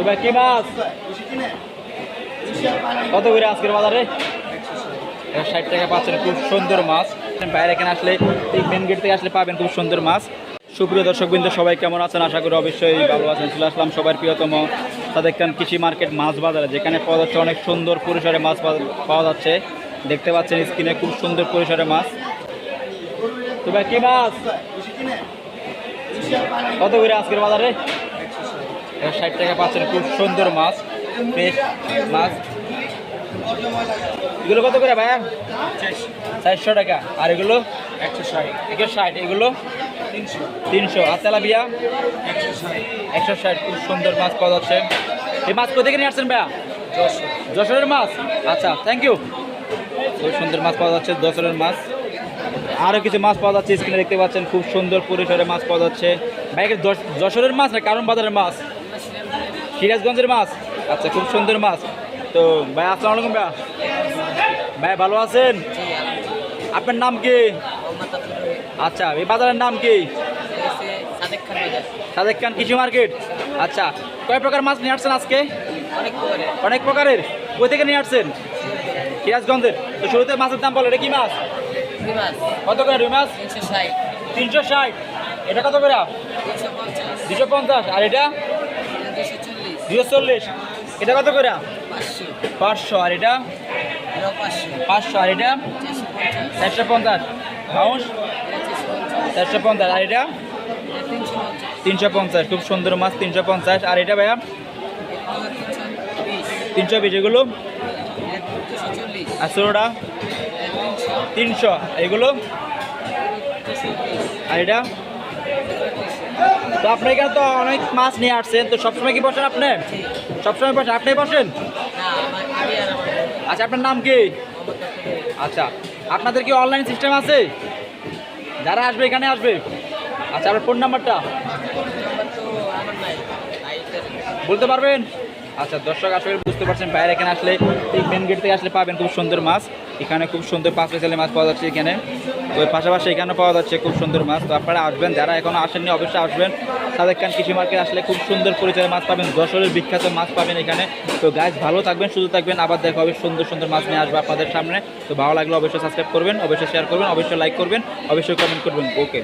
তো ভাই, কি মাছ? কত করে আজকের বাজারে? ষাট টাকা পাচ্ছেন, খুব সুন্দর মাছ। বাইরে এখানে আসলে এই মেন গেট থেকে আসলে পাবেন খুব সুন্দর মাছ। সুপ্রিয় দর্শকবৃন্দ, সবাই কেমন আছেন? আশা করি অবশ্যই ভালো আছেন, চলে আসলাম সবার প্রিয়তম সাদেকান কৃষি মার্কেট মাছ বাজারে, যেখানে পাওয়া যাচ্ছে অনেক সুন্দর পরিসরে মাছ পাওয়া যাচ্ছে। দেখতে পাচ্ছেন স্ক্রিনে খুব সুন্দর পরিসরে মাছ। তো ভাই, কি মাছ? কত করে আজকের বাজারে? ষাট টাকা পাচ্ছেন খুব সুন্দর মাছ ফ্রেশ মাছ। এগুলো কত করে ভাইয়া? চারশো। টাকা। আর এগুলো? একশো ষাট। একশো ষাট এগুলো? তিনশো। তিনশো। আর তেলাপিয়া? একশো ষাট। একশো ষাট খুব সুন্দর মাছ পাওয়া যাচ্ছে। এই মাছ কোথেকে নিয়ে আসছেন ভাইয়া? যশোরের মাছ? আচ্ছা থ্যাংক ইউ খুব সুন্দর মাছ পাওয়া যাচ্ছে যশোরের মাছ। আরও কিছু মাছ পাওয়া যাচ্ছে স্ক্রিনে দেখতে পাচ্ছেন খুব সুন্দর পরিসরে মাছ পাওয়া যাচ্ছে। ভাই যশোরের মাছ না কারণ বাজারের মাছ? সিরাজগঞ্জের মাছ। আচ্ছা খুব সুন্দর মাছ। তো, ভাই, আসসালামু আলাইকুম ভাই ভাই, ভালো আছেন? আপনার নাম কি? আচ্ছা এই বাজারের নাম কি? সাদেক খান কৃষি মার্কেট। আচ্ছা কয় প্রকার মাছ নিয়ে আসছেন আজকে? অনেক প্রকারের। কই থেকে নিয়ে আসছেন? সিরাজগঞ্জের। তো শুরুতে মাছের দাম বলো এটা কি মাছ? কত করে, রুই মাছ? তিনশো ষাট। এটা কত করে? দুশো পঞ্চাশ। আর এটা? দুশো চল্লিশ। এটা কত করে? পাঁচশো। আর এটা? পাঁচশো। আর এটা? চারশো পঞ্চাশ। বাউন্স চারশো পঞ্চাশ। আর এটা? তিনশো পঞ্চাশ। খুব সুন্দর মাছ, তিনশো পঞ্চাশ। আর এটা ভাইয়া? তিনশো বিশ। এগুলো? আর ষোলোটা তিনশো। এগুলো? আর এটা? তো আপনার এখানে তো অনেক মাছ নিয়ে আসছেন, তো সবসময় কি বসেন আপনি? সবসময় বসেন, আপনি বসেন? আচ্ছা আপনার নাম কি? আচ্ছা আপনাদের কি অনলাইন সিস্টেম আছে? যারা আসবে, এখানে আসবে। আচ্ছা আপনার ফোন নাম্বারটা বলতে পারবেন? আচ্ছা দর্শক আসলে বুঝতে পারছেন, বাইরে এখানে আসলে এই মেন গেট থেকে আসলে পাবেন খুব সুন্দর মাছ। এখানে খুব সুন্দর পাঁচ পেছালি মাছ পাওয়া যাচ্ছে এখানে। তো পাশাপাশি এখানে পাওয়া যাচ্ছে খুব সুন্দর মাছ। তো আপনারা আসবেন, যারা এখনও আসেননি অবশ্যই আসবেন। সাদেক খান কৃষি মার্কেট আসলে খুব সুন্দর পরিচয় মাছ পাবেন, যশোরের বিখ্যাত মাছ পাবেন এখানে। তো গাছ ভালো থাকবেন শুধু থাকবেন। আবার দেখো অবশ্যই সুন্দর সুন্দর মাছ নিয়ে আসবে আপনাদের সামনে। তো ভালো লাগলে অবশ্যই সাবস্ক্রাইব করবেন, অবশ্যই শেয়ার করবেন, অবশ্যই লাইক করবেন, অবশ্যই কমেন্ট করবেন। ওকে